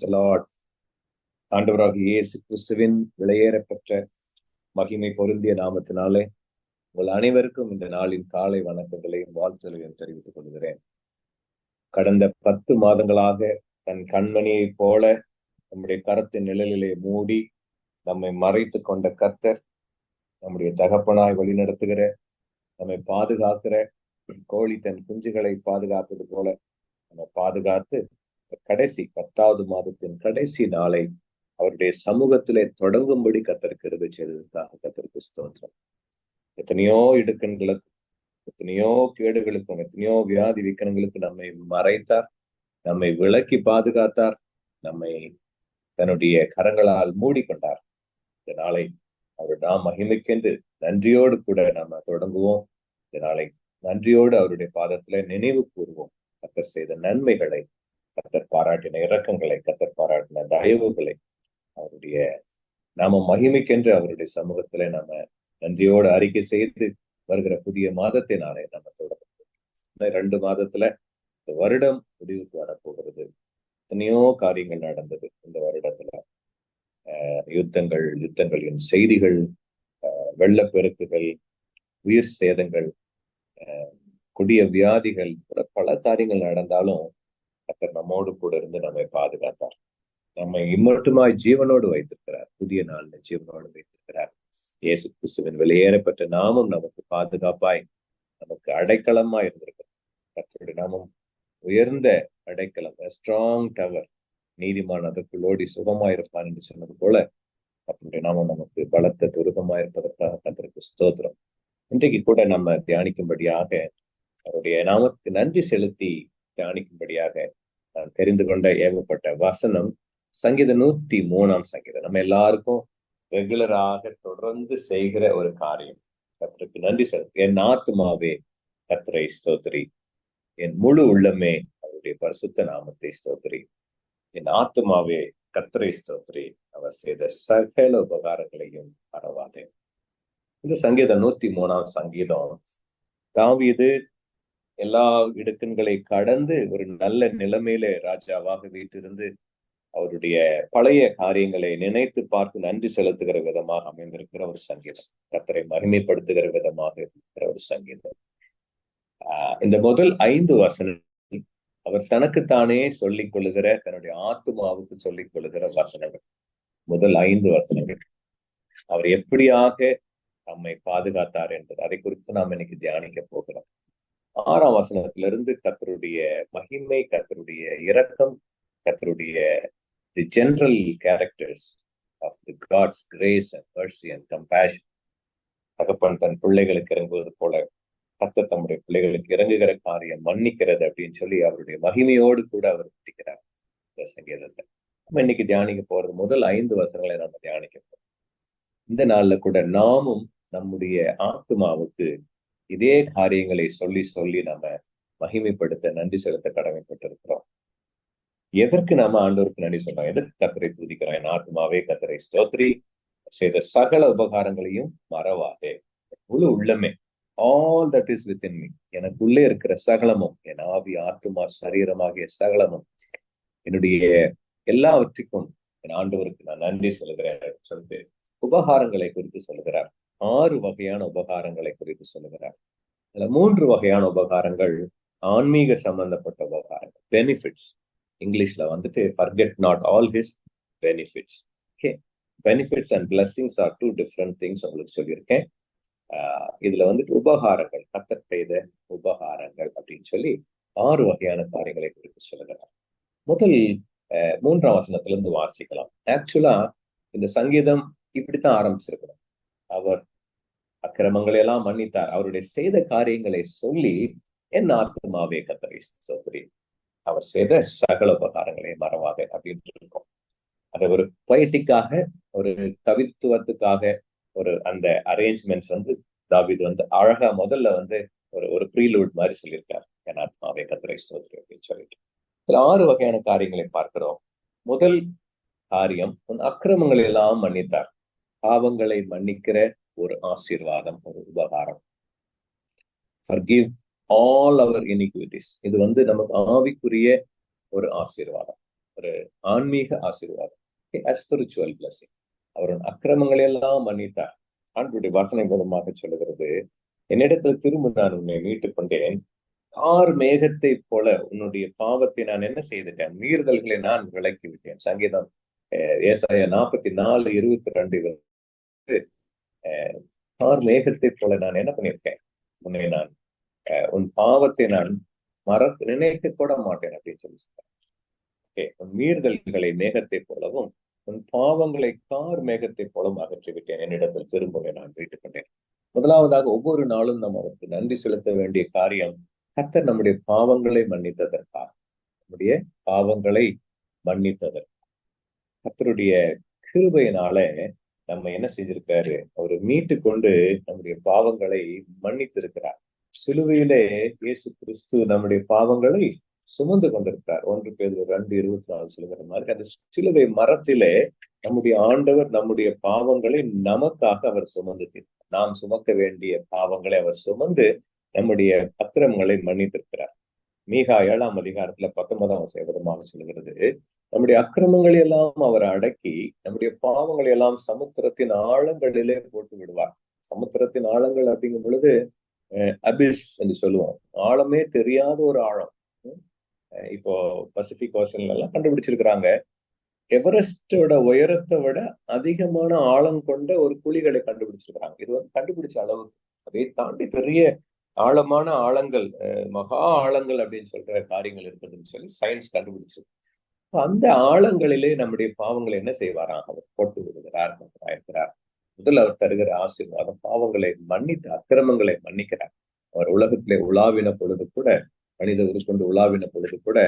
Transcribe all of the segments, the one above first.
Lord ஆண்டவராக இயேசு கிறிஸ்துவின் விலையேறப்பெற்ற மகிமை பொருந்திய நாமத்தினாலே உங்கள் அனைவருக்கும் இந்த நாளின் காலை வணக்கங்களையும் வாழ்த்துகளையும் தெரிவித்துக் கொள்கிறேன். கடந்த பத்து மாதங்களாக தன் கண்மணியைப் போல நம்முடைய கரத்தின் நிழலிலே மூடி நம்மை மறைத்து கொண்ட கர்த்தர் நம்முடைய தகப்பனாய் வழிநடத்துகிற நம்மை பாதுகாக்கிற கோழி தன் குஞ்சுகளை பாதுகாப்பது போல நம்ம பாதுகாத்து கடைசி பத்தாவது மாதத்தின் கடைசி நாளை அவருடைய சமூகத்திலே தொடங்கும்படி கத்திருக்கிறது செய்ததற்காக கத்தருக்கு ஸ்தோத்திரம். எத்தனையோ இடுக்கண்களுக்கு எத்தனையோ கேடுகளுக்கும் எத்தனையோ வியாதி விக்கணங்களுக்கு நம்மை மறைத்தார். நம்மை விளக்கி பாதுகாத்தார். நம்மை தன்னுடைய கரங்களால் மூடிக்கொண்டார். இந்த நாளை அவர் நாம் மகிமைக்கென்று நன்றியோடு கூட நாம தொடங்குவோம். இந்த நாளை நன்றியோடு அவருடைய பாதத்துல நினைவு கூறுவோம். கத்தர் செய்த நன்மைகளை கத்தர் பாராட்டின இறக்கங்களை கத்தர் பாராட்டின தயவுகளை அவருடைய நாம மகிமைக்கென்று அவருடைய சமூகத்துல நாம நன்றியோடு அறிக்கை செய்து வருகிற புதிய மாதத்தை நாளை நம்ம தொடர்ந்து ரெண்டு மாதத்துல இந்த வருடம் முடிவுக்கு வரப்போகிறது. எத்தனையோ காரியங்கள் நடந்தது இந்த வருடத்துல. யுத்தங்கள் யுத்தங்களின் செய்திகள் வெள்ளப்பெருக்குகள் உயிர் சேதங்கள் கொடிய வியாதிகள் பல காரியங்கள் நடந்தாலும் கத்தர் நம்மோடு கூட இருந்து நம்மை பாதுகாத்தார். நம்மை இம்மட்டுமாய் ஜீவனோடு வைத்திருக்கிறார். புதிய நாள்ல ஜீவனோடு வைத்திருக்கிறார். இயேசு கிறிஸ்துவின் வெளியேறப்பட்ட நாமும் நமக்கு பாதுகாப்பாய் நமக்கு அடைக்கலமா இருந்திருக்கிறது. கத்தருடைய நாமம் உயர்ந்த அடைக்கலம் ஸ்ட்ராங் டவர் நீதிமான் அதற்குள்ளோடி சுகமாயிருப்பான் என்று சொன்னது போல கத்தருடைய நாமம் நமக்கு பலத்த துருகமாயிருப்பதற்காக கத்திற்கு ஸ்தோத்திரம். இன்றைக்கு கூட நம்ம தியானிக்கும்படியாக அவருடைய நாமத்துக்கு நன்றி செலுத்தி தியானிக்கும்படியாக நான் தெரிந்து கொண்ட ஏகப்பட்ட வசனம் சங்கீத நூத்தி மூணாம் சங்கீதம். நம்ம எல்லாருக்கும் ரெகுலராக தொடர்ந்து செய்கிற ஒரு காரியம். கத்தருக்கு நன்றி செலுத்து என் ஆத்மாவே கத்தரை ஸ்தோத்ரி என் முழு உள்ளமே அவருடைய பரிசுத்த நாமத்தை ஸ்தோத்ரி என் ஆத்மாவே கத்தரை ஸ்தோத்ரி அவர் செய்த சகல உபகாரங்களையும் பரவாதே இந்த சங்கீதம் நூத்தி மூணாம் சங்கீதம் தாவியது எல்லா இடுக்கண்களை கடந்து ஒரு நல்ல நிலைமையில ராஜாவாக வீட்டிருந்து அவருடைய பழைய காரியங்களை நினைத்து பார்த்து நன்றி செலுத்துகிற விதமாக அமைந்திருக்கிற ஒரு சங்கீதம். கத்தரை மகிமைப்படுத்துகிற விதமாக இருக்கிற ஒரு சங்கீதம். ஆஹ் இந்த முதல் ஐந்து வசனம் அவர் தனக்குத்தானே சொல்லிக் கொள்ளுகிற தன்னுடைய ஆத்மாவுக்கு சொல்லிக் கொள்ளுகிற வசனங்கள். முதல் ஐந்து வசனங்கள். அவர் எப்படியாக நம்மை பாதுகாத்தார் என்பது. அதை குறித்து நாம் இன்னைக்கு தியானிக்க போகிறோம். ஆறாம் வசனத்திலிருந்து கத்தருடைய மகிமை கத்தருடைய இரக்கம் கத்தருடைய the general characters of the God's grace and mercy and compassion தகப்பன் தன் பிள்ளைகளுக்கு இறங்குவது போல கத்த தம்முடைய பிள்ளைகளுக்கு இறங்குகிற காரியம் மன்னிக்கிறது அப்படின்னு சொல்லி அவருடைய மகிமையோடு கூட அவர் பிடிக்கிறார் இந்த சங்கீதத்தை நம்ம இன்னைக்கு தியானிக்க போறது முதல் ஐந்து வசனங்களை நம்ம தியானிக்க போறோம். இந்த நாள்ல கூட நாமும் நம்முடைய ஆத்மாவுக்கு இதே காரியங்களை சொல்லி சொல்லி நம்ம மகிமைப்படுத்த நன்றி செலுத்த கடமைப்பட்டிருக்கிறோம். எதற்கு நாம ஆண்டோருக்கு நன்றி சொல்றோம்? எதற்கு கத்தரை துதிக்கிறோம்? என் ஆத்மாவே கத்தரை ஸ்தோத்ரி செய்த சகல உபகாரங்களையும் மறவாதே. முழு உள்ளமே. All that is within me எனக்குள்ளே இருக்கிற சகலமும் என் ஆவி ஆத்மா சரீரமாகிய சகலமும் என்னுடைய எல்லாவற்றுக்கும் என் ஆண்டவருக்கு நான் நன்றி சொல்லுகிறேன். சொல்லிட்டு உபகாரங்களை குறித்து சொல்லுகிறார். ஆறு வகையான உபகாரங்களை குறித்து சொல்லுகிறார். அதுல மூன்று வகையான உபகாரங்கள் ஆன்மீக சம்பந்தப்பட்ட உபகாரங்கள். பெனிஃபிட்ஸ் இங்கிலீஷ்ல வந்துட்டு forget not all his benefits okay benefits and blessings are two different things உங்களுக்கு சொல்லியிருக்கேன். இதுல வந்துட்டு உபகாரங்கள் கத்தர் செய்த உபகாரங்கள் அப்படின்னு சொல்லி ஆறு வகையான காரியங்களை குறித்து சொல்லுகிறார். முதல் மூன்றாம் வசனத்திலிருந்து வாசிக்கலாம். ஆக்சுவலா இந்த சங்கீதம் இப்படித்தான் ஆரம்பிச்சிருக்கணும். அவர் அக்கிரமங்களை எல்லாம் மன்னித்தார். அவருடைய செய்த காரியங்களை சொல்லி என் ஆத்மாவே கத்தரை சோதரி அவர் செய்த சகல உபகாரங்களை மறவாத அப்படின்ட்டு இருக்கும். அது ஒரு பொயட்டிக்காக ஒரு கவித்துவத்துக்காக ஒரு அந்த அரேஞ்ச்மெண்ட்ஸ் வந்து தாவிது வந்து அழகா முதல்ல வந்து ஒரு ஒரு ப்ரீலூட் மாதிரி சொல்லியிருக்காரு. என் ஆத்மாவே கத்திரை சோதரி அப்படின்னு சொல்லிட்டு. இதுல ஆறு வகையான காரியங்களை பார்க்கிறோம். முதல் காரியம் உன் அக்கிரமங்களை எல்லாம் மன்னித்தார். பாவங்களை மன்னிக்கிற ஒரு ஆசீர்வாதம் ஒரு உபகாரம். ஃபர்கிவ் ஆல் அவர் இனிக்விட்டிஸ் இது வந்து நமக்கு ஆவிக்குரிய ஒரு ஆசீர்வாதம் ஒரு ஆன்மீக ஆசீர்வாதம். ஸ்பிரிச்சுவல் பிளஸிங் அவரின் அக்கிரமங்களை எல்லாம் மன்னித்தார். ஆண்டுடைய வசனை மூலமாக சொல்லுகிறது என்னிடத்தில் திரும்ப நான் உன்னை மீட்டுக் கொண்டேன். கார் மேகத்தை போல உன்னுடைய பாவத்தை நான் என்ன செய்துட்டேன்? மீறுதல்களை நான் விளக்கி விட்டேன் சங்கீதம் ஏசாய நாற்பத்தி நாலு இருபத்தி ரெண்டு கார் மேகத்தை போல நான் என்ன பண்ணியிருக்கேன்? உன்னை நான் உன் பாவத்தை நான் மற நினைக்க கூட மாட்டேன் அப்படின்னு சொல்லி சொல்றேன் ஓகே உன் மீறுதல்களை மேகத்தை போலவும் உன் பாவங்களை கார் மேகத்தை போலவும் அகற்றிவிட்டேன். என்னிடத்தில் திரும்பவே நான் வீட்டுக் கொண்டேன் முதலாவதாக ஒவ்வொரு நாளும் நம்ம அவருக்கு நன்றி செலுத்த வேண்டிய காரியம் கத்தர் நம்முடைய பாவங்களை மன்னித்ததற்காக நம்முடைய பாவங்களை மன்னித்ததற்கு? கத்தருடைய கிருபையினால நம்ம என்ன செஞ்சிருக்காரு அவரு மீட்டு கொண்டு நம்முடைய பாவங்களை மன்னித்திருக்கிறார். சிலுவையிலே இயேசு கிறிஸ்து நம்முடைய பாவங்களை சுமந்து கொண்டிருக்கிறார். ஒன்று பேர் ரெண்டு இருபத்தி நாலு சொல்லுகிற மாதிரி அந்த சிலுவை மரத்திலே நம்முடைய ஆண்டவர் நம்முடைய பாவங்களை நமக்காக அவர் சுமந்து நாம் சுமக்க வேண்டிய பாவங்களை அவர் சுமந்து நம்முடைய அக்கிரமங்களை மன்னித்திருக்கிறார். மீகா ஏழாம் அதிகாரத்துல பத்தொன்பதாம் சேவதமாக சொல்லுகிறது நம்முடைய அக்கிரமங்களை எல்லாம் அவர் அடக்கி நம்முடைய பாவங்களை எல்லாம் சமுத்திரத்தின் ஆழங்களிலே போட்டு விடுவார். சமுத்திரத்தின் ஆழங்கள் அப்படிங்கும் பொழுது அபிஸ் என்று சொல்லுவோம். ஆழமே தெரியாத ஒரு ஆழம். இப்போ பசிபிக் ஓஷன்ல எல்லாம் கண்டுபிடிச்சிருக்கிறாங்க. எவரெஸ்டோட உயரத்தை விட அதிகமான ஆழம் கொண்ட ஒரு குழிகளை கண்டுபிடிச்சிருக்கிறாங்க. இது வந்து கண்டுபிடிச்ச அளவு அதை தாண்டி பெரிய ஆழமான ஆழங்கள் மகா ஆழங்கள் அப்படின்னு சொல்ற காரியங்கள் இருக்குதுன்னு சொல்லி சயின்ஸ் கண்டுபிடிச்சிருக்கு அந்த ஆழங்களிலே நம்முடைய பாவங்களை என்ன செய்வாராம்? அவர் போட்டு விடுகிறார் இருக்கிறார் முதல் அவர் தருகிற ஆசீர்வாதம் பாவங்களை மன்னித்து அக்கிரமங்களை மன்னிக்கிறார். அவர் உலகத்திலே உலாவின பொழுது கூட மனித உருக்கொண்டு உலாவின பொழுது கூட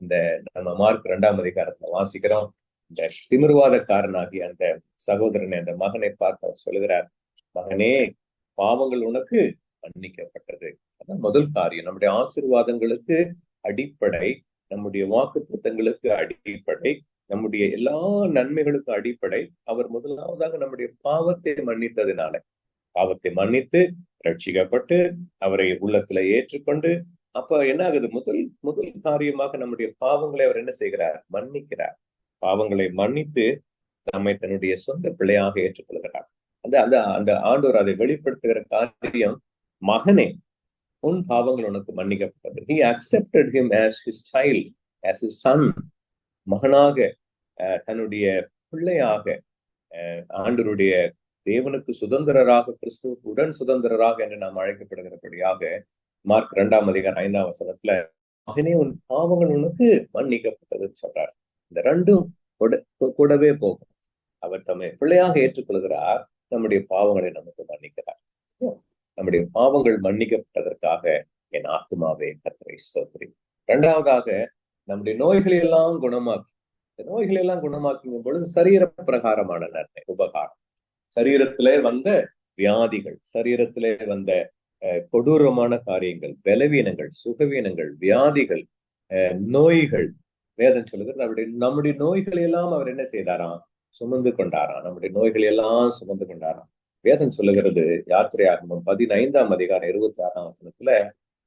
இந்த நம்ம மார்க் இரண்டாம் அதிகாரத்துல வாசிக்கிறோம். இந்த திமிர்வாதக்காரனாகிய அந்த சகோதரனை அந்த மகனை பார்த்து அவர் சொல்லுகிறார் மகனே பாவங்கள் உனக்கு மன்னிக்கப்பட்டது. அதான் முதல் காரியம். நம்முடைய ஆசிர்வாதங்களுக்கு அடிப்படை நம்முடைய வாக்கு திட்டங்களுக்கு அடிப்படை நம்முடைய எல்லா நன்மைகளுக்கும் அடிப்படை. அவர் முதலாவதாக நம்முடைய பாவத்தை மன்னித்ததுனால. பாவத்தை மன்னித்து ரட்சிக்கப்பட்டு அவரை உள்ளத்துல ஏற்றுக்கொண்டு அப்ப என்ன ஆகுது முதல் முதல் காரியமாக நம்முடைய பாவங்களை அவர் என்ன செய்கிறார்? மன்னிக்கிறார். பாவங்களை மன்னித்து நம்மை தன்னுடைய சொந்த பிள்ளையாக ஏற்றுக்கொள்கிறார். அந்த அந்த அந்த ஆண்டோர் அதை வெளிப்படுத்துகிற காரியம் மகனே. உன் பாவங்கள் உனக்கு மன்னிக்கப்பட்டது. He accepted him as his child as his son மகனாக தன்னுடைய பிள்ளையாக ஆண்டருடைய தேவனுக்கு சுதந்திரராக கிறிஸ்துவுக்கு உடன் சுதந்திரராக என்று நாம் அழைக்கப்படுகிறபடியாக மார்க் இரண்டாம் அதிகாரம் ஐந்தாம் வசனத்துல மகனே உன் பாவங்கள் உனக்கு மன்னிக்கப்பட்டதுன்னு சொல்றார். இந்த ரெண்டும் கூடவே போகும். அவர் தம்மை பிள்ளையாக ஏற்றுக்கொள்கிறார் நம்முடைய பாவங்களை நமக்கு மன்னிக்கிறார். நம்முடைய பாவங்கள் மன்னிக்கப்பட்டதற்காக என் ஆத்மாவே கத்திரை சோதரி இரண்டாவதாக நம்முடைய நோய்களை எல்லாம் குணமாக்கி இந்த நோய்களை எல்லாம் குணமாக்கும் பொழுது சரீர பிரகாரமான நன்மை உபகாரம். சரீரத்திலே வந்த வியாதிகள் சரீரத்திலே வந்த கொடூரமான காரியங்கள் பலவீனங்கள் சுகவீனங்கள் வியாதிகள் நோய்கள் வேதம் சொல்லுகிறது நம்முடைய நம்முடைய நோய்களை எல்லாம் அவர் என்ன செய்தாராம்? சுமந்து கொண்டாராம். நம்முடைய நோய்களை எல்லாம் சுமந்து கொண்டாராம். வேதம் சொல்லுகிறது யாத்திரை ஆகமும் பதினைந்தாம் அதிகாரம் இருபத்தி ஆறாம் வசனத்துல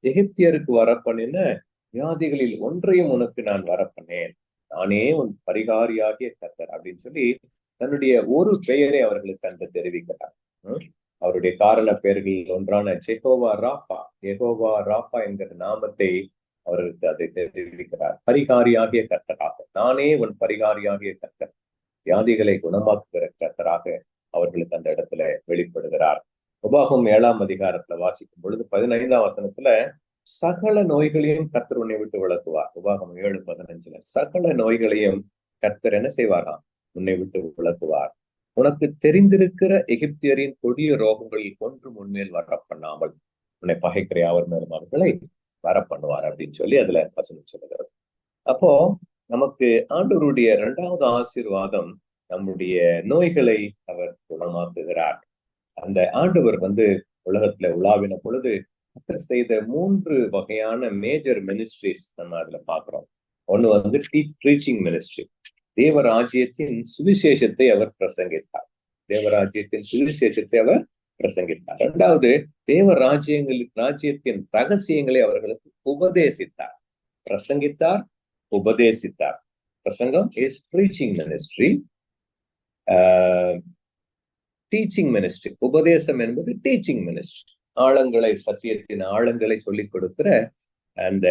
எகிப்தியருக்கு வரப்பண்ணின வியாதிகளில் ஒன்றையும் உனக்கு நான் வரப்பண்ணேன். நானே உன் பரிகாரியாகிய கத்தர் அப்படின்னு சொல்லி தன்னுடைய ஒரு பெயரை அவர்களுக்கு அந்த தெரிவிக்கிறார். அவருடைய காரண பெயர்களில் ஒன்றான ஜெகோவா ராஃபா ஜெகோவா ராஃபா என்கிற நாமத்தை அவர்களுக்கு அதை தெரிவிக்கிறார். பரிகாரியாகிய கர்த்தராக நானே உன் பரிகாரியாகிய கர்த்தர். வியாதிகளை குணமாக்குகிற கர்த்தராக அவர்களுக்கு அந்த இடத்துல வெளிப்படுகிறார். உபாகம் ஏழாம் அதிகாரத்துல வாசிக்கும் பொழுது பதினைந்தாம் வசனத்துல சகல நோய்களையும் கத்தர் உன்னை விட்டு விளக்குவார் உபாகம் ஏழு பதினஞ்சுல சகல நோய்களையும் கத்தர் என்ன செய்வாராம்? உன்னை விட்டு விளக்குவார் உனக்கு தெரிந்திருக்கிற எகிப்தியரின் கொடிய ரோகங்களில் ஒன்று முன்மேல் வர பண்ணாமல் உன்னை பகைக்கிற அவர் மேலும் அவர்களை வர பண்ணுவார் அப்படின்னு சொல்லி அதுல வசனம் சொல்லுகிறது. அப்போ நமக்கு ஆண்டவருடைய இரண்டாவது ஆசீர்வாதம் நம்முடைய நோய்களை அவர் குணமாக்குகிறார். அந்த ஆண்டவர் வந்து உலகத்துல உலாவின பொழுது செய்த மூன்று வகையான மேஜர் மினிஸ்ட்ரிஸ் நம்ம அதுல பாக்குறோம் ஒண்ணு வந்து டீச்சிங் மினிஸ்ட்ரி தேவராஜ்யத்தின் சுவிசேஷத்தை அவர் பிரசங்கித்தார். தேவராஜ்யத்தின் சுவிசேஷத்தை அவர் பிரசங்கித்தார். இரண்டாவது தேவ ராஜ்யத்தின் ரகசியங்களை அவர்களுக்கு உபதேசித்தார். பிரசங்கித்தார் உபதேசித்தார். பிரசங்கம் is preaching ministry teaching ministry உபதேசம் என்பது டீச்சிங் மினிஸ்ட்ரி ஆழங்களை சத்தியத்தின் ஆழங்களை சொல்லிக் கொடுக்கிற அந்த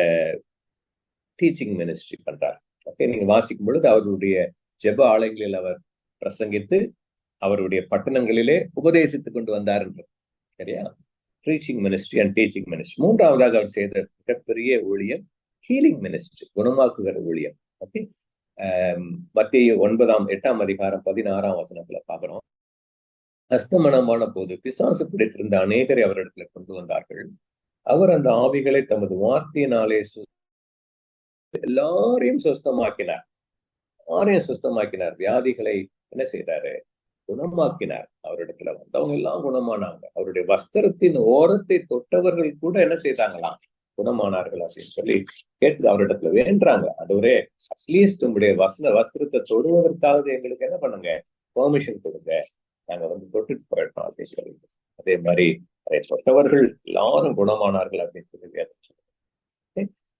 டீச்சிங் மினிஸ்ட்ரி பண்றார். ஓகே நீங்க வாசிக்கும் பொழுது அவருடைய ஜெப ஆலயங்களில் அவர் பிரசங்கித்து அவருடைய பட்டணங்களிலே உபதேசித்துக் கொண்டு வந்தார் என்று. சரியா? Preaching ministry and teaching ministry மூன்றாவதாக அவர் செய்த மிகப்பெரிய ஊழியம் ஹீலிங் மினிஸ்ட்ரி குணமாக்குகிற ஊழியம். ஓகே மத்திய ஒன்பதாம் எட்டாம் அதிகாரம் பதினாறாம் வசனத்துல பாக்குறோம் அஸ்தமனமான போது பிசாசு பிடித்திருந்த அநேகரை அவரிடத்துல கொண்டு வந்தார்கள். அவர் அந்த ஆவிகளை தமது வார்த்தையினாலே எல்லாரையும் சுஸ்தமாக்கினார். எல்லாரையும் சுஸ்தமாக்கினார்? வியாதிகளை என்ன செய்தாரு? குணமாக்கினார். அவரிடத்துல வந்தவங்க எல்லாம் குணமானாங்க. அவருடைய வஸ்திரத்தின் ஓரத்தை தொட்டவர்கள் கூட என்ன செய்தாங்களாம்? குணமானார்கள் அப்படின்னு சொல்லி கேட்டு அவரிடத்துல வேண்டாங்க அதுவரே அட்லீஸ்ட் உங்களுடைய வசன வஸ்திரத்தை தொடுவதற்காவது எங்களுக்கு என்ன பண்ணுங்க? பெர்மிஷன் கொடுங்க. நாங்க வந்து தொட்டுட்டு போயிட்டோம் அப்படின்னு சொல்லி அதே மாதிரி அதை தொட்டவர்கள் எல்லாரும் குணமானார்கள் அப்படின்னு சொல்லி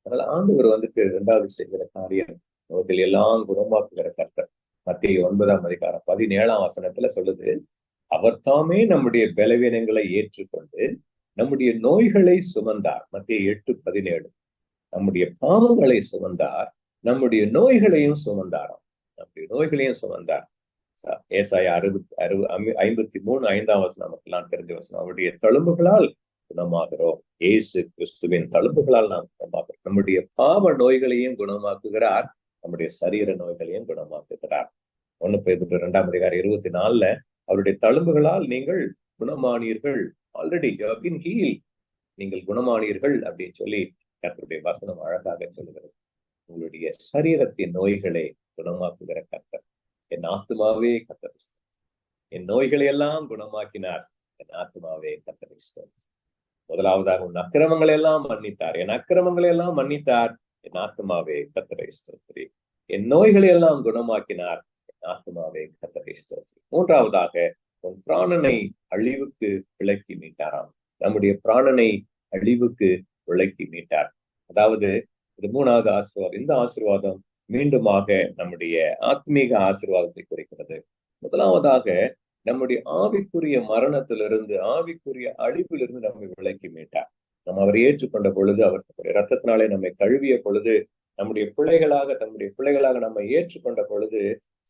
அதனால ஆண்டவர் வந்துட்டு இரண்டாவது செய்கிற காரியம் அவர்கள் எல்லாம் குணமாக்குகிற கர்த்தர். மத்திய ஒன்பதாம் அதிகாரம் பதினேழாம் வசனத்துல சொல்லுது அவர் தாமே நம்முடைய பலவீனங்களை ஏற்றுக்கொண்டு நம்முடைய நோய்களை சுமந்தார். மத்திய எட்டு பதினேழு. நம்முடைய பாவங்களை சுமந்தார். நம்முடைய நோய்களையும் சுமந்தாராம். நம்முடைய நோய்களையும் சுமந்தார். ஏசாய அறுபத்தி அறுபது ஐம்பத்தி மூணு ஐந்தாம் வசனம் நமக்கெல்லாம் தெரிஞ்ச வசனம். அவருடைய தழும்புகளால் குணமாகிறோம். ஏசு கிறிஸ்துவின் தழும்புகளால் நாம் குணமாகிறோம். நம்முடைய பாவ நோய்களையும் குணமாக்குகிறார். நம்முடைய சரீர நோய்களையும் குணமாக்குகிறார். ஒண்ணு பேர் இரண்டாம் அதிகாரம் இருபத்தி நாலுல அவருடைய தழும்புகளால் நீங்கள் குணமானீர்கள். ஆல்ரெடி ஹீல் நீங்கள் குணமானீர்கள் அப்படின்னு சொல்லி கர்த்தருடைய வசனம் அழகாக சொல்லுகிறது. உங்களுடைய சரீரத்தின் நோய்களை குணமாக்குகிற கர்த்தர். என் ஆத்மாவே கத்தரிஸ்தம் என் நோய்களை எல்லாம் குணமாக்கினார். என் ஆத்மாவே கத்தரிஸ்தம் முதலாவதாக உன் அக்கிரமங்களை எல்லாம் மன்னித்தார். என் அக்கிரமங்களை எல்லாம் மன்னித்தார். என் ஆத்மாவே கத்தரை ஸ்தோத்ரி என் நோய்களை எல்லாம் குணமாக்கினார். என் ஆத்மாவே கத்தரை ஸ்தோத்ரி மூன்றாவதாக உன் பிராணனை அழிவுக்கு விளக்கி மீட்டாராம் நம்முடைய பிராணனை அழிவுக்கு விளக்கி மீட்டார் அதாவது இது மூணாவது ஆசீர்வாதம். இந்த ஆசீர்வாதம் மீண்டுமாக நம்முடைய ஆத்மீக ஆசீர்வாதத்தை குறிக்கிறது. முதலாவதாக நம்முடைய ஆவிக்குரிய மரணத்திலிருந்து ஆவிக்குரிய அழிவிலிருந்து நம்மை விளக்கி மீட்டார். நம்ம அவரை ஏற்றுக்கொண்ட பொழுது அவர் ரத்தத்தினாலே நம்மை கழுவிய பொழுது நம்முடைய பிள்ளைகளாக தம்முடைய பிள்ளைகளாக நம்மை ஏற்றுக்கொண்ட பொழுது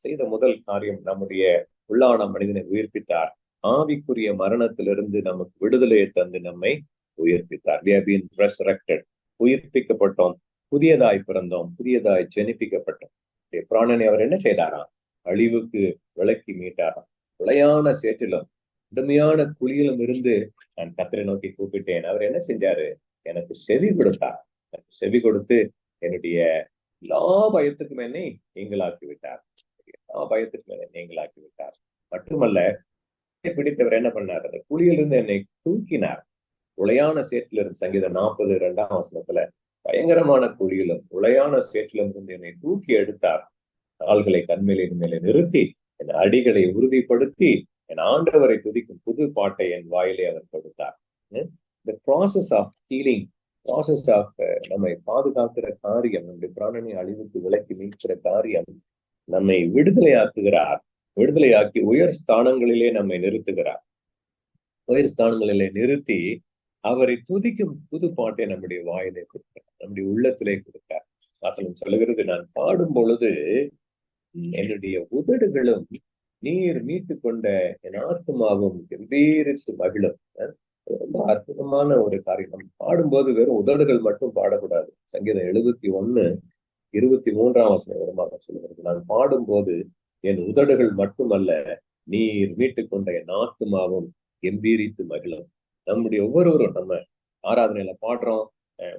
செய்த முதல் காரியம் நம்முடைய உள்ளான மனிதனை உயிர்ப்பித்தார். ஆவிக்குரிய மரணத்திலிருந்து நமக்கு விடுதலையை தந்து நம்மை உயிர்ப்பித்தார். உயிர்ப்பிக்கப்பட்டோம். புதியதாய் பிறந்தோம். புதியதாய் ஜெனிப்பிக்கப்பட்டோம். பிராணனை அவர் என்ன செய்தாராம்? அழிவுக்கு விளக்கி மீட்டாராம். விளையான சேற்றிலும் கடுமையான குழியிலும் இருந்து நான் கத்திரை நோக்கி கூப்பிட்டேன். அவர் என்ன செஞ்சாரு? எனக்கு செவி கொடுத்தார். எனக்கு செவி கொடுத்து என்னுடைய எல்லா பயத்துக்கும் என்னை நீங்களாக்கி விட்டார் பயத்திற்கு நீங்களாக்கி விட்டார் மட்டுமல்ல பிடித்தவர் என்ன பண்ணார்? அந்த குழியிலிருந்து என்னை தூக்கினார். உளையான சேற்றிலிருந்து சங்கீதம் நாற்பது இரண்டாம் வசனத்துல பயங்கரமான குழியிலும் உளையான சேற்றிலும் இருந்து என்னை தூக்கி எடுத்தார். கால்களை கண்மேலின் மேலே நிறுத்தி என் அடிகளை உறுதிப்படுத்தி என் ஆண்டவரை துதிக்கும் புது பாட்டை என் வாயிலே அவர் கொடுத்தார். இந்த process of healing process of நம்மை பாதுகாக்கிற காரியம் நம்முடைய பிராணனை அழிவுக்கு விலக்கி மீட்கிற காரியம் நம்மை விடுதலையாக்குகிறார். விடுதலையாக்கி உயர் ஸ்தானங்களிலே நம்மை நிறுத்துகிறார். உயர் ஸ்தானங்களிலே நிறுத்தி அவரை துதிக்கும் புது பாட்டை நம்முடைய வாயிலே கொடுக்கிறார். நம்முடைய உள்ளத்திலே கொடுக்கிறார். வாசனம் சொல்லுகிறது நான் பாடும் பொழுது என்னுடைய உதடுகளும் நீர் மீட்டு கொண்ட என் ஆத்மாவும் கம்பீரித்து மகிழும் ரொம்ப அற்புதமான ஒரு காரியம். நம்ம பாடும்போது வெறும் உதடுகள் மட்டும் பாடக்கூடாது. சங்கீதம் எழுபத்தி ஒண்ணு இருபத்தி மூன்றாம் வசனம் வருமாக சொல்லுகிறது. நான் பாடும்போது என் உதடுகள் மட்டுமல்ல நீர் மீட்டு கொண்ட என் ஆத்மாவும் கம்பீரித்து மகிழும். நம்முடைய ஒவ்வொருவரும் நம்ம ஆராதனையில பாடுறோம்.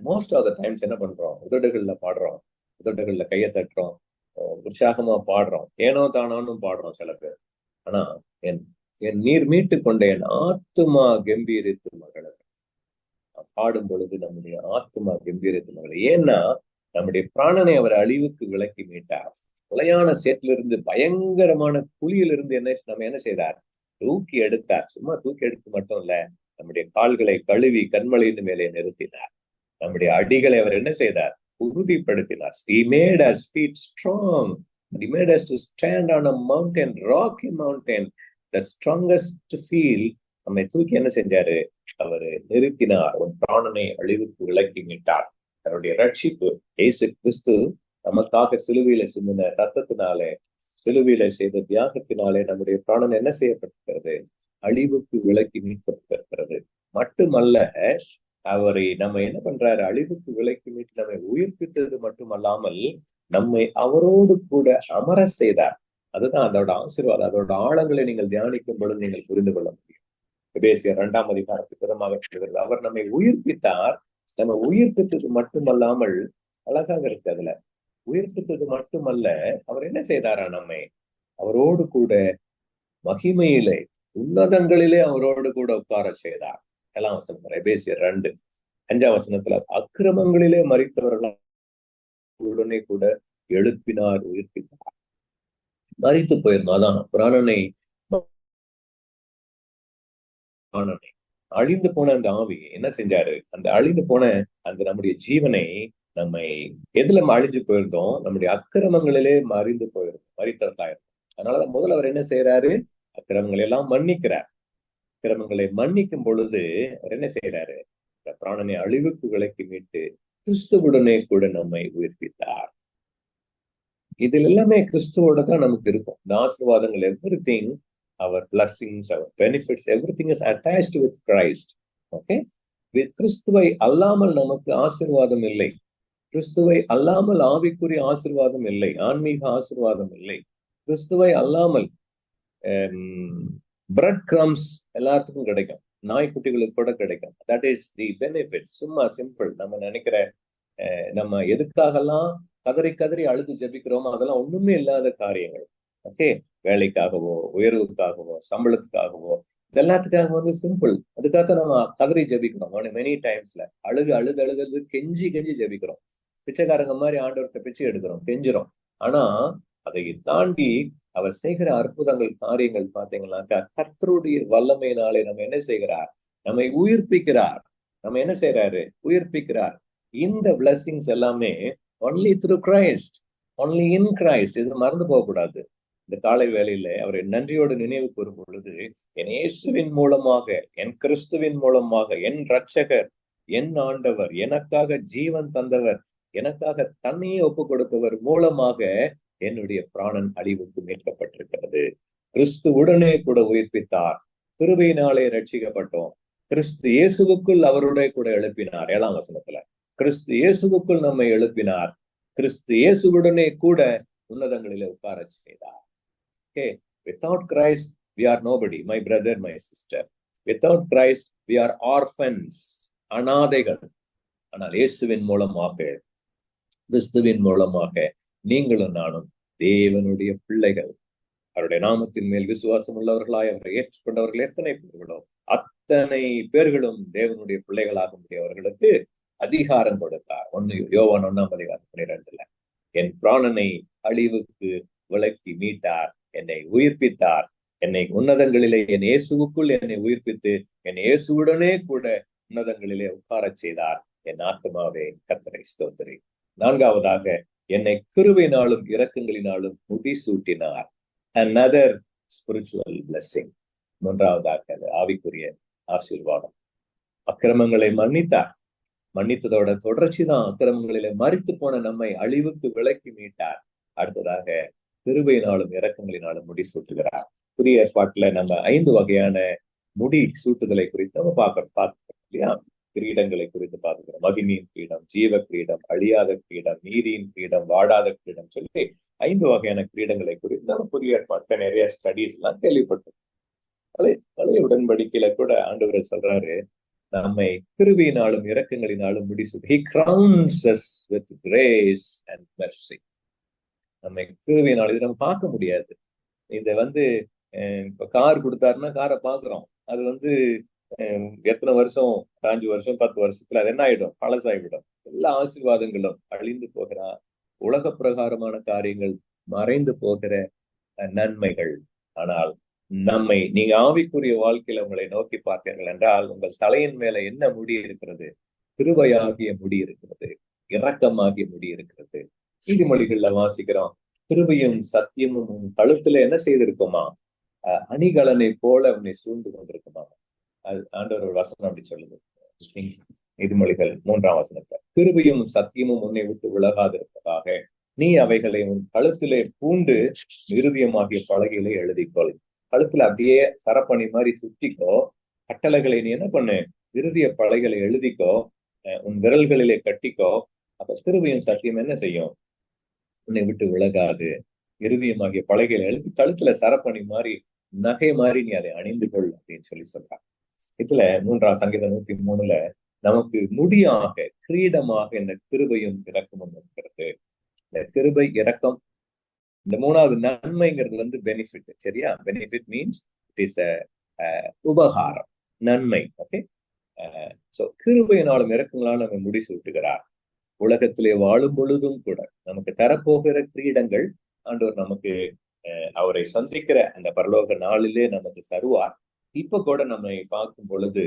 மோஸ்ட் ஆஃப் த டைம்ஸ் என்ன பண்றோம்? உதடுகள்ல பாடுறோம். உதடுகள்ல கையை தட்டுறோம். உற்சாகமா பாடுறோம். ஏனோ தானோன்னு பாடுறோம் சில பேர். ஆனா என் என் நீர் மீட்டு கொண்ட என் ஆத்துமா கம்பீரித்து மகளும் பாடும் பொழுது நம்முடைய ஆத்துமா கம்பீரித்து மகள ஏன்னா நம்முடைய பிராணனை அவர் அழிவுக்கு விளக்கி மீட்டார். கொலையான சேட்டிலிருந்து பயங்கரமான குழியிலிருந்து என்ன நம்ம என்ன செய்தார்? தூக்கி எடுத்தார். சும்மா தூக்கி எடுத்து மட்டும் இல்ல நம்முடைய கால்களை கழுவி கண்மலையின் மேலே நிறுத்தினார். நம்முடைய அடிகளை அவர் என்ன செய்தார்? உறுதிப்படுத்தினார். He made us feet strong. He made us to stand on a mountain rocky mountain. The strongest field நம்மை தூக்கி என்ன செஞ்சாரு? அவரு நிறுத்தினார். உன் பிராணனை அழிவுக்கு விளக்கி மீட்டார். தன்னுடைய ரட்சிப்பு ஏசு கிறிஸ்து நமக்காக சிலுவையில சிந்தின ரத்தத்தினாலே சிலுவையில செய்த தியாகத்தினாலே நம்முடைய பிராணன் என்ன செய்யப்பட்டிருக்கிறது? அழிவுக்கு விலக்கி மீட்கப்பட்டிருக்கிறது. மட்டுமல்ல அவரை நம்ம என்ன பண்றாரு? அழிவுக்கு விலக்கி மீட்டு நம்மை உயிர்ப்பித்தது மட்டுமல்லாமல் நம்மை அவரோடு கூட அமர செய்தார். அதுதான் அதோட ஆசீர்வாதம். அதோட ஆழங்களை நீங்கள் தியானிக்கும் பொழுது நீங்கள் புரிந்து கொள்ள முடியும். எபேசியர் இரண்டாம் அதிகாரத்துக்கு விதமாக அவர் நம்மை உயிர்ப்பித்தார் நம்ம உயிர் பெற்றது மட்டுமல்லாமல் அழகாக இருக்கு அதுல. உயிர் பெற்றது மட்டுமல்ல அவர் என்ன செய்தாரா நம்மை? அவரோடு கூட மகிமையிலே உன்னதங்களிலே அவரோடு கூட உட்கார செய்தார். எல்லாம் வசனம் எபேசியர் ரெண்டு அஞ்சாம் வசனத்துல அக்கிரமங்களிலே மறித்தவர்கள் உடனே கூட எழுப்பினார் உயிர்ப்பினார் மறித்து போயிருந்தோம் அதான் பிராணனை பிராணனை அழிந்து போன அந்த ஆவி என்ன செஞ்சாரு? அந்த அழிந்து போன அந்த நம்முடைய ஜீவனை நம்மை எதுல அழிஞ்சு போயிருந்தோம்? நம்முடைய அக்கிரமங்களிலே மறிந்து போயிருந்தோம். மறித்தரத்தாயிருந்தோம் அதனாலதான் முதல்ல அவர் என்ன செய்யறாரு அக்கிரமங்களை எல்லாம் மன்னிக்கிறார். அக்கிரமங்களை மன்னிக்கும் பொழுது அவர் என்ன செய்யறாரு இந்த பிராணனை அழிவுக்கு விலக்கி மீட்டு கிறிஸ்துவுடனே கூட நம்மை உயிர்ப்பித்தார். இதில் எல்லாமே கிறிஸ்துவோட தான் நமக்கு இருக்கும். இந்த ஆசீர்வாதங்கள் எவ்ரி திங் அவர் blessings our benefits everything is attached with Christ okay கிறிஸ்துவை அல்லாமல் நமக்கு ஆசிர்வாதம் இல்லை. கிறிஸ்துவை அல்லாமல் ஆவிக்குரிய ஆசிர்வாதம் இல்லை. ஆன்மீக ஆசிர்வாதம் இல்லை. கிறிஸ்துவை அல்லாமல் um, பிரெட் கிரம்ஸ் எல்லாத்துக்கும் கிடைக்கும். நாய்க்குட்டிகளுக்கு கூட கிடைக்கும். தட் இஸ் தி பெனிஃபிட் சும்மா சிம்பிள் நம்ம நினைக்கிற eh, நம்ம எதுக்காகலாம் கதறி கதறி அழுது ஜபிக்கிறோமோ அதெல்லாம் ஒண்ணுமே இல்லாத காரியங்கள். ஓகே? வேலைக்காகவோ உயர்வுக்காகவோ சம்பளத்துக்காகவோ இதெல்லாத்துக்காக வந்து சிம்பிள். அதுக்காக நம்ம கதறி ஜபிக்கிறோம் மெனி டைம்ஸ்ல அழுகு அழுது அழுது கெஞ்சி கெஞ்சி ஜபிக்கிறோம். பிச்சைக்காரங்க மாதிரி ஆண்டவர்கிட்ட பிச்சை எடுக்கிறோம். கெஞ்சிரும் ஆனா அதை தாண்டி அவர் செய்கிற அற்புதங்கள் காரியங்கள் பாத்தீங்கன்னாக்கா கர்த்தருடைய வல்லமையினாலே நம்ம என்ன செய்கிறார்? நம்மை உயிர்ப்பிக்கிறார். நம்ம என்ன செய்யறாரு உயிர்ப்பிக்கிறார். இந்த பிளஸ்ஸிங்ஸ் எல்லாமே only through Christ only in Christ இது மறந்து போகக்கூடாது. இந்த காலை வேலையில அவரை நன்றியோடு நினைவு கூறும் பொழுது என் இயேசுவின் மூலமாக என் கிறிஸ்துவின் மூலமாக என் ரட்சகர் என் ஆண்டவர் எனக்காக ஜீவன் தந்தவர் எனக்காக தன்னையே ஒப்பு கொடுத்தவர் மூலமாக என்னுடைய பிராணன் அழிவுக்கு மீட்கப்பட்டிருக்கிறது. கிறிஸ்து உடனே கூட உயிர்ப்பித்தார். கிருபையினாலே ரட்சிக்கப்பட்டோம் கிறிஸ்து இயேசுவுக்குள் அவருடைய கூட எழுப்பினார். ஏழாம் வசனத்துல. கிறிஸ்து இயேசுவுக்குள் நம்மை எழுப்பினார். கிறிஸ்து இயேசுவுடனே கூட உன்னதங்களிலே உட்கார செய்தார். Okay without Christ we are nobody my brother my sister without Christ we are orphans அனாதைகள். ஆனால் இயேசுவின் மூலமாக கிறிஸ்துவின் மூலமாக நீங்களும் நானும் தேவனுடைய பிள்ளைகள். அவருடைய நாமத்தின் மேல் விசுவாசம் உள்ளவர்களாய் அவரை ஏற்றுக்கொண்டவர்கள் எத்தனை பேர்களோ அத்தனை பேர்களும் தேவனுடைய பிள்ளைகளாக முடியவர்களுக்கு அதிகாரம் கொடுத்தார். ஒன்னு யோவான் ஒன்னாம் அதிகாரம் பனிரெண்டுல என் பிராணனை அழிவுக்கு விளக்கி மீட்டார் என்னை உயிர்ப்பித்தார். என்னை உன்னதங்களிலே என் இயேசுவுக்குள் என்னை உயிர்ப்பித்து என் இயேசுவுடனே கூட உன்னதங்களிலே உட்காரச் செய்தார். என் ஆத்மாவே கத்தனை ஸ்தோத்திரி. நான்காவதாக என்னை கிருவினாலும் இரக்கங்களினாலும் முடி சூட்டினார் அனதர் ஸ்பிரிச்சுவல் பிளஸ்ஸிங் மூன்றாவதாக அது ஆவிக்குரிய ஆசீர்வாதம். அக்கிரமங்களை மன்னித்தார். மன்னித்ததோட தொடர்ச்சி தான் அக்கிரமங்களில மறித்து போன நம்மை அழிவுக்கு விலக்கி மீட்டார். அடுத்ததாக கிருபையினாலும் இறக்கங்களினாலும் முடி சூட்டுகிறார். புதிய ஏற்பாட்டுல நம்ம ஐந்து வகையான முடி சூட்டுதலை குறித்து நம்ம பார்க்க பார்க்கிறோம் இல்லையா? கிரீடங்களை குறித்து பார்க்கிறோம் மகிமையின் கிரீடம் ஜீவ கிரீடம் அழியாத கிரீடம் நீதியின் கிரீடம் வாடாத கிரீடம் சொல்லி ஐந்து வகையான கிரீடங்களை குறித்து நம்ம புதிய ஏற்பாட்டுல நிறைய ஸ்டடிஸ் எல்லாம் கேள்விப்பட்டோம். பழைய பழைய உடன்படிக்கையில கூட ஆண்டவர் சொல்றாரு நம்மை கிருவியினாலும் இரக்கங்களினாலும் முடிசு he crowns with grace and mercy நம்மை கிருவியினால் இது நம்ம பார்க்க முடியாது. இத வந்து இப்ப கார் கொடுத்தாருன்னா காரை பாக்குறோம் அது வந்து எத்தனை வருஷம் அஞ்சு வருஷம் பத்து வருஷத்துல அது என்ன ஆயிடும் பழசாயிவிடும். எல்லா ஆசீர்வாதங்களும் அழிந்து போகிற உலக பிரகாரமான காரியங்கள் மறைந்து போகிற நன்மைகள். ஆனால் நம்மை நீங்க ஆவிக்குரிய வாழ்க்கையில உங்களை நோக்கி பார்த்தீர்கள் என்றால் உங்கள் தலையின் மேல என்ன முடி இருக்கிறது? கிருபையாகிய முடி இருக்கிறது. இரக்கமாகிய முடி இருக்கிறது. நீதிமொழிகள்ல வாசிக்கிறோம். கிருபையும் சத்தியமும் உன் கழுத்துல என்ன செய்திருக்குமா? அணிகலனை போல உன்னை சூழ்ந்து கொண்டிருக்குமா? அது ஆண்டவர் ஒரு வசனம் அப்படி சொல்லுது. நீதிமொழிகள் மூன்றாம் வசனத்துல கிருபையும் சத்தியமும் உன்னை விட்டு விலகாதிருப்பதாக. நீ அவைகளை உன் கழுத்திலே பூண்டு நிருதியமாகிய பழகிலே எழுதிக்கொள். கழுத்துல அப்படியே சரப்பணி மாதிரி சுத்திக்கோ. கட்டளைகளை நீ என்ன பண்ணு? இறுதிய பழைகளை எழுதிக்கோ. அஹ் உன் விரல்களிலே கட்டிக்கோ. அப்ப திருவையும் சத்தியம் என்ன செய்யும்? உன்னை விட்டு விலகாது. இறுதியமாகிய பலகைகளை எழுப்பி கழுத்துல சரப்பணி மாதிரி நகை மாதிரி நீ அதை அணிந்து கொள் அப்படின்னு சொல்லி சொல்றாங்க. இதுல மூன்றாம் சங்கீதம் நூத்தி மூணுல நமக்கு முடியாக கிரீடமாக இந்த கிருபையும் இறக்கமும் இருக்கிறது. இந்த கிருபை இறக்கம் இந்த மூணாவது நன்மைங்கிறது வந்து பெனிஃபிட் சரியா? பெனிஃபிட் மீன்ஸ் இட் இஸ் உபகாரம் நன்மை ஓகே சோ கிருபையினாலும் இறக்கங்களால் நம்ம முடி சூட்டுகிறார். உலகத்திலே வாழும் பொழுதும் கூட நமக்கு தரப்போகிற கிரீடங்கள் ஆண்டவர் நமக்கு அவரை சந்திக்கிற அந்த பரலோக நாளிலே நமக்கு தருவார். இப்ப கூட நம்மை பார்க்கும் பொழுது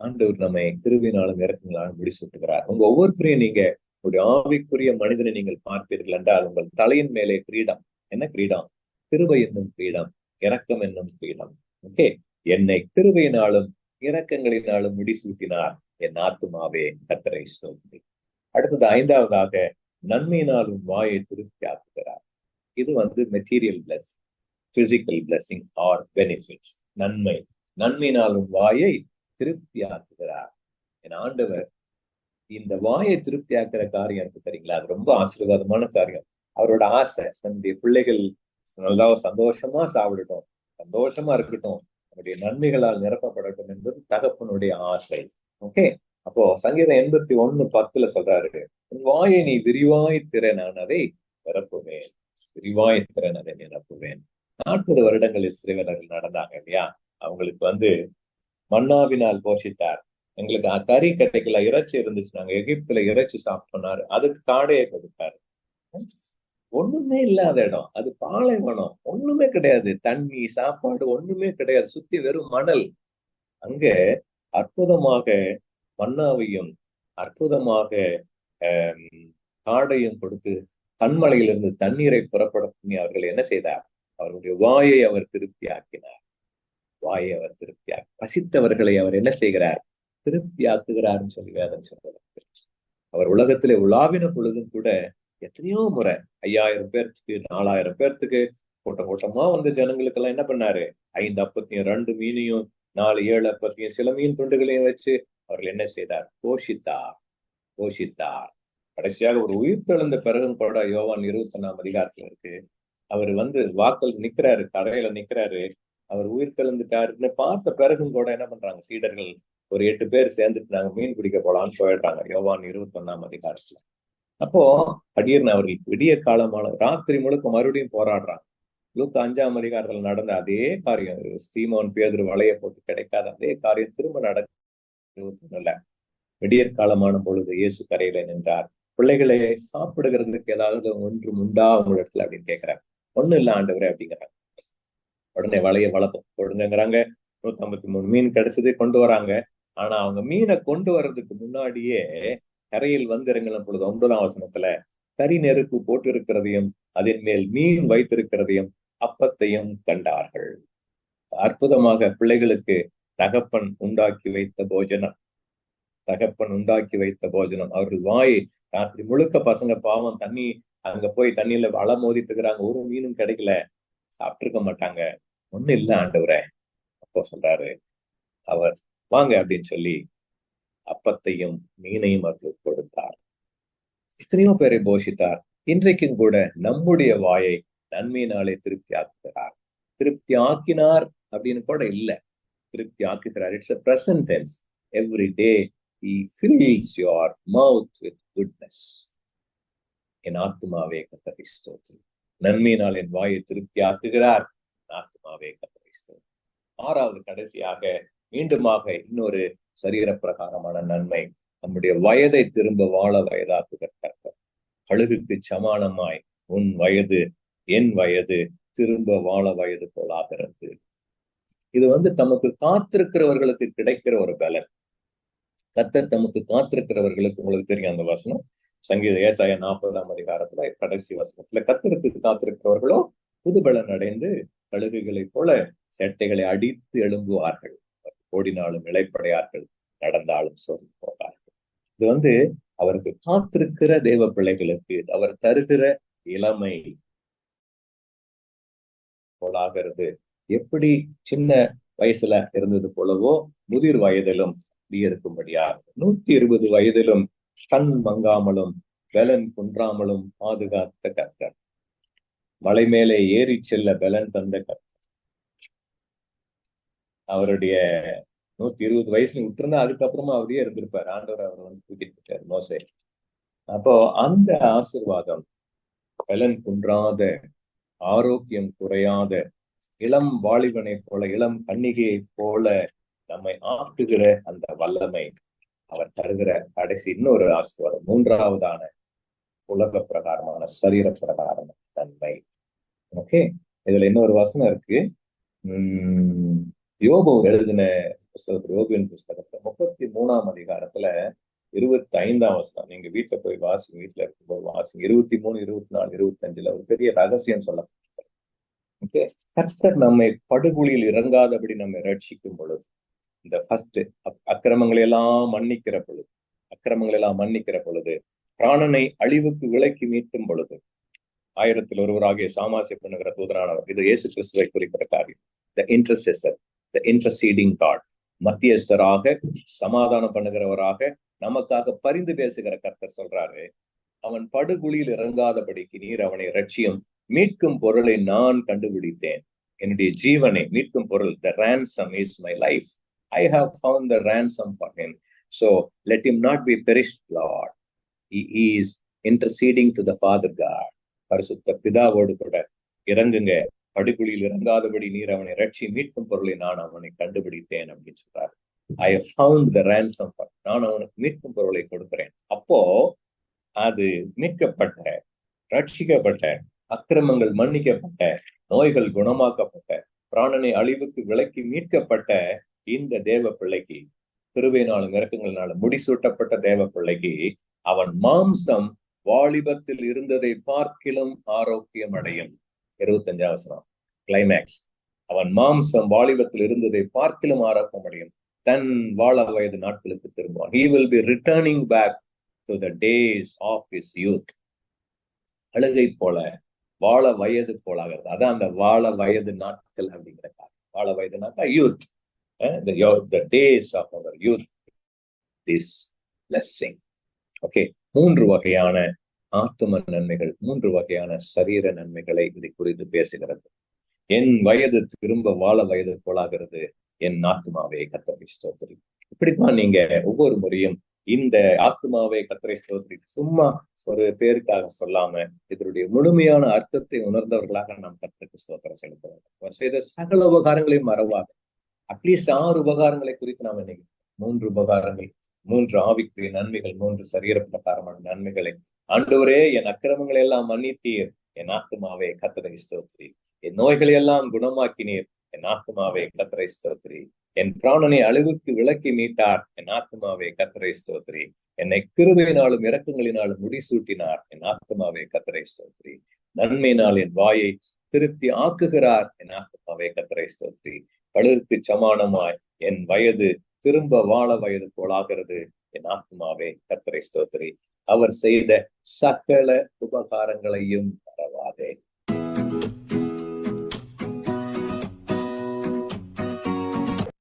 ஆண்டவர் நம்மை திருவினாலும் இறக்கங்களாலும் முடி சூட்டுகிறார் உங்க ஒவ்வொருத்தரையும் நீங்க ஒரு ஆவிக்குரிய மனிதனை நீங்கள் பார்ப்பீர்கள் என்றால் உங்கள் தலையின் மேலே கிரீடம். என்ன கிரீடம்? திருவை என்னும் கிரீடம் இரக்கம் என்னும் கிரீடம். ஓகே? என்னை திருவையினாலும் இரக்கங்களினாலும் முடிசூட்டினார் என் ஆத்துமாவே கத்தரை சோதனை அடுத்தது ஐந்தாவதாக நன்மையினாலும் வாயை திருப்தி ஆக்குகிறார் இது வந்து material blessing physical blessing or benefits நன்மை. நன்மையினாலும் வாயை திருப்தி ஆக்குகிறார். என் ஆண்டவர் இந்த வாயை திருப்தி ஆக்குற காரியம் இருக்கு தெரியுங்களா அது ரொம்ப ஆசீர்வாதமான காரியம். அவரோட ஆசை தன்னுடைய பிள்ளைகள் நல்லா சந்தோஷமா சாப்பிடட்டும் சந்தோஷமா இருக்கட்டும். அவருடைய நன்மைகளால் நிரப்பப்படட்டும் என்பது தகப்பனுடைய ஆசை. ஓகே அப்போ சங்கீதம் எண்பத்தி ஒண்ணு பத்துல சொல்றாரு வாயை நீ விரிவாய் திறன் ஆனதை நிரப்புவேன். விரிவாய் திறன் அதை நிரப்புவேன். நாற்பது வருடங்கள் இஸ்ரேலர்கள் நடந்தாங்க இல்லையா? அவங்களுக்கு வந்து மன்னாவினால் போஷித்தார். எங்களுக்கு கறி கிடைக்கல இறைச்சி இருந்துச்சு. நாங்க எகிப்துல இறைச்சி சாப்பிட்டோம்னாரு. அதுக்கு காடையை கொடுத்தாரு. ஒண்ணுமே இல்லாத இடம். அது பாலைவனம். ஒண்ணுமே கிடையாது. தண்ணி சாப்பாடு ஒண்ணுமே கிடையாது. சுத்தி வெறும் மணல். அங்க அற்புதமாக மன்னாவையும் அற்புதமாக காடையும் கொடுத்து கண்மலையிலிருந்து தண்ணீரை புறப்பட பண்ணி அவர்கள் என்ன செய்தார்? அவருடைய வாயை அவர் திருப்தி ஆக்கினார் வாயை அவர் திருப்தி பசித்தவர்களை அவர் என்ன செய்கிறார்? திருப்தி ஆக்குகிறார்னு சொல்லி வேதம் சொல்றார் அவர் உலகத்திலே உலாவின பொழுதும் கூட எத்தனையோ முறை ஐயாயிரம் பேர்த்துக்கு நாலாயிரம் பேர்த்துக்கு கூட்டம் கூட்டமா வந்த ஜனங்களுக்கெல்லாம் என்ன பண்ணாரு? ஐந்து அப்பத்தையும் ரெண்டு மீனையும் நாலு ஏழு அப்பத்தையும் சில மீன் துண்டுகளையும் வச்சு அவர்கள் என்ன செய்தார்? கோஷித்தார் கோஷித்தார். கடைசியாக ஒரு உயிர் தெழுந்த பிறகும் கூட யோவான் இருபத்தி ஒன்னாம் அதிகாரத்துல இருக்கு. அவர் வந்து வாக்கல் நிக்கிறாரு கடையில நிக்கிறாரு. அவர் உயிர் தெழுந்துட்டாருன்னு பார்த்த பிறகும் கூட என்ன பண்றாங்க? சீடர்கள் ஒரு எட்டு பேர் சேர்ந்துட்டு நாங்க மீன் பிடிக்க போலான்னு போயிடுறாங்க யோவான் இருபத்தி ஒன்னாம் அதிகாரத்துல. அப்போ அடியர்னு அவர்கள் விடிய காலமான ராத்திரி முழுக்க மறுபடியும் போராடுறாங்க. லூக்க அஞ்சாம் அதிகாரத்தில் நடந்த அதே காரியம். ஸ்டீமோன் பேதர் வலைய போட்டு கிடைக்காத அதே காரியம் திரும்ப நடக்கும் இருபத்தி ஒண்ணுல விடியற் காலமான பொழுது இயேசு கரையில நின்றார். பிள்ளைகளை சாப்பிடுகிறதுக்கு ஏதாவது ஒன்று உண்டா உங்களிடத்துல அப்படின்னு கேட்கிறாங்க ஒண்ணு இல்ல ஆண்டவரே அப்படிங்கிறாங்க உடனே வளைய வளர்ப்போம் கொடுங்கிறாங்க நூத்தி ஐம்பத்தி மூணு மீன் கிடைச்சது கொண்டு வராங்க. ஆனா அவங்க மீனை கொண்டு வர்றதுக்கு முன்னாடியே கரையில் வந்திருங்களும் பொழுது ஒன்பதாம் வசனத்துல கறி நெருப்பு போட்டு இருக்கிறதையும் அதன் மேல் மீன் வைத்திருக்கிறதையும் அப்பத்தையும் கண்டார்கள். அற்புதமாக பிள்ளைகளுக்கு தகப்பன் உண்டாக்கி வைத்த போஜனம். தகப்பன் உண்டாக்கி வைத்த போஜனம். அவர்கள் வாய் ராத்திரி முழுக்க பசங்க பாவம் தண்ணி அங்க போய் தண்ணியில அல மோதிட்டு இருக்கிறாங்க. ஒரு மீனும் கிடைக்கல. சாப்பிட்டுருக்க மாட்டாங்க. ஒண்ணு இல்ல ஆண்டவரே. அப்போ சொல்றாரு அவர் வாங்க அப்படின்னு சொல்லி அப்பத்தையும் மீனையும் அவர்களுக்கு கொடுத்தார். எத்தனையோ பேரை போஷித்தார். இன்றைக்கும் கூட நம்முடைய வாயை நன்மையினாலே திருப்தி ஆக்குகிறார் திருப்தி ஆக்கினார் அப்படின்னு கூட இல்ல. திருப்தி ஆக்குகிறார். It's a present tense every day he fills your mouth with goodness. என் ஆத்மாவே கத்தரை ஸ்தோத்திரம். நன்மையினால் என் வாயை திருப்தி ஆக்குகிறார். ஆத்மாவே கத்தரை ஸ்தோத்திரம். ஆறாவது கடைசியாக மீண்டுமாக இன்னொரு சரீர பிரகாரமான நன்மை. நம்முடைய வயதை திரும்ப வாழ வயதாக்குகிற கர்த்தர். கழுகுக்கு சமானமாய் உன் வயது என் வயது திரும்ப வாழ வயது போலாகிறது. இது வந்து தமக்கு காத்திருக்கிறவர்களுக்கு கிடைக்கிற ஒரு பலன். கத்தர் தமக்கு காத்திருக்கிறவர்களுக்கு உங்களுக்கு தெரியும் அந்த வசனம். சங்கீத ஏசாய நாற்பதாம் அதிகாரத்துல கடைசி வசனத்துல கத்தருக்கு காத்திருக்கிறவர்களோ புதுபலன் அடைந்து கழுகுகளைப் போல சேட்டைகளை அடித்து எழும்புவார்கள். ஓடினாலும் இழைப்படையார்கள் நடந்தாலும் சோர்ந்து போவார்கள். இது வந்து அவருக்கு காத்திருக்கிற தேவ பிள்ளைகளுக்கு அவர் தருகிற இளமை. போலாகிறது எப்படி சின்ன வயசுல இருந்தது போலவோ முதிர் வயதிலும் இருக்கும்படியாக நூத்தி இருபது வயதிலும் கண் மங்காமலும் பெலன் குன்றாமலும் பாதுகாத்த கர்த்தர். மலை மேலே ஏறி செல்ல பெலன் தந்த கர்த்தர். அவருடைய நூத்தி இருபது வயசுல விட்டுருந்தா அதுக்கப்புறமா அவரே இருந்திருப்பார். ஆண்டவர் அவர் வந்து தூக்கிட்டு போயிட்டார் மோசே. அப்போ அந்த ஆசிர்வாதம் பலன் குன்றாத ஆரோக்கியம் குறையாத இளம் வாலிபனை போல இளம் கன்னிகையை போல நம்மை ஆட்டுகிற அந்த வல்லமை அவர் தருகிற கடைசி இன்னொரு ஆசீர்வாதம் மூன்றாவதான உலக பிரகாரமான சரீர பிரகாரமான தன்மை. ஓகே? இதுல இன்னொரு வசனம் இருக்கு. உம் யோபு எழுதின புஸ்தகத்துல யோகுவின் புஸ்தகத்துல முப்பத்தி மூணாம் அதிகாரத்துல இருபத்தி ஐந்தாம் வசனம். நீங்க வீட்டுல போய் வாசிங்க வீட்டுல இருக்கும்போது வாசிங்க. இருபத்தி மூணு இருபத்தி நாலு இருபத்தி அஞ்சுல ஒரு பெரிய ரகசியம் சொல்லப்படும் ஓகே? கர்த்தர் நம்மை படுகொலியில் இறங்காதபடி நம்மை ரட்சிக்கும் பொழுது இந்த ஃபர்ஸ்ட் அக்கிரமங்களை எல்லாம் மன்னிக்கிற பொழுது அக்கிரமங்களை எல்லாம் மன்னிக்கிற பொழுது பிராணனை அழிவுக்கு விலக்கி மீட்டும் பொழுது ஆயிரத்தில் ஒருவராகிய சாமாசிய பண்ணுகிற தூதரானவர் இது இயேசு கிறிஸ்துவை குறிப்பிட்ட காரியம். The intercessor the interceding God மத்தியஸ்தராக சமாதானம் பண்ணுகிறவராக நமக்காக பரிந்து பேசுகிற கர்த்தர் சொல்றாரு அவன் படுகுழியில் இறங்காதபடிக்கு நீர் அவனை ரட்சியம் மீட்கும் பொருளை நான் கண்டுபிடித்தேன். என்னுடைய ஜீவனை மீட்கும் பொருள் the ransom is my life I have found the ransom for him so let him not be perished Lord is interceding to the Father God பரிசுத்த பிதாவோடு கூட இறங்குங்க. படுகுழியில் இறங்காதபடி நீர் அவனை ரட்சி மீட்கும் பொருளை நான் அவனை கண்டுபிடித்தேன் அப்படின்னு சொல்றாரு. ஐ ஃபவுண்ட் த ரேன்சம் நான் அவனுக்கு மீட்கும் பொருளை கொடுக்கிறேன். அப்போ அது மீட்கப்பட்ட ரட்சிக்கப்பட்ட அக்கிரமங்கள் மன்னிக்கப்பட்ட நோய்கள் குணமாக்கப்பட்ட பிராணனை அழிவுக்கு விலக்கி மீட்கப்பட்ட இந்த தேவ பிள்ளைக்கு திருவையினாலும் இறக்கங்களினாலும் முடிசூட்டப்பட்ட தேவ பிள்ளைக்கு அவன் மாம்சம் வாலிபத்தில் இருந்ததை பார்க்கிலும் ஆரோக்கியம் அடையும். இருபத்தஞ்சாம் வசனம். கிளைமேக்ஸ் அவன் மாம்சம் வாலிபத்தில் இருந்ததை பார்க்கிலும் ஆரோக்கியம் அடையும். தன் வாழ வயது நாட்களுக்கு திரும்புவான். He will be returning back to the days of his youth அழுகை போல வாழ வயது போலாகிறது. அதான் அந்த வாழ வயது நாட்கள் அப்படிங்கிற காரணம். வாழ வயது நாட்கள் யூத் த டேஸ் ஆஃப் அவர் யூத் திஸ் பிளஸ்ஸிங் ஓகே மூன்று வகையான ஆத்தும நன்மைகள் மூன்று வகையான சரீர நன்மைகளை இதை குறித்து பேசுகிறது. என் வயது திரும்ப வாழ வயது போலாகிறது. என் ஆத்மாவே கத்தரை ஸ்தோத்திரி இப்படித்தான் நீங்க ஒவ்வொரு முறையும் இந்த ஆத்மாவை கத்தரை ஸ்தோத்திரி சும்மா ஒரு பேருக்காக சொல்லாம இதனுடைய முழுமையான அர்த்தத்தை உணர்ந்தவர்களாக நாம் கத்தருக்கு ஸ்தோத்திரம் செலுத்துவோம். செய்த சகல உபகாரங்களையும் மறவாக அட்லீஸ்ட் ஆறு உபகாரங்களை குறித்து நாம் நினைக்கிறோம் மூன்று உபகாரங்கள் மூன்று ஆவிக்குரிய நன்மைகள் மூன்று சரீர பிரகாரமான நன்மைகளை. ஆண்டவரே என் அக்கிரமங்களை எல்லாம் மன்னித்தீர். என் ஆத்துமாவே கத்தரை ஸ்தோத்திரி. என் நோய்களை எல்லாம் குணமாக்கினீர். என் ஆத்மாவே கத்தரை ஸ்தோத்ரி என் பிராணனை அழிவுக்கு விளக்கி மீட்டார் என் ஆத்மாவே கத்தரை ஸ்தோத்ரி என்னை கிருபையினாலும் இறக்கங்களினாலும் முடிசூட்டினார் என் ஆத்மாவே கத்தரை ஸ்தோத்ரி நன்மையினால் என் வாயை திருப்தி ஆக்குகிறார் என் ஆத்மாவே கத்தரை ஸ்தோத்ரி கழுகுக்கு சமானமாய் என் வயது திரும்ப வாழ வயது போலாகிறது என் ஆத்மாவே கத்தரை ஸ்தோத்ரி அவர் செய்த சகல உபகாரங்களையும்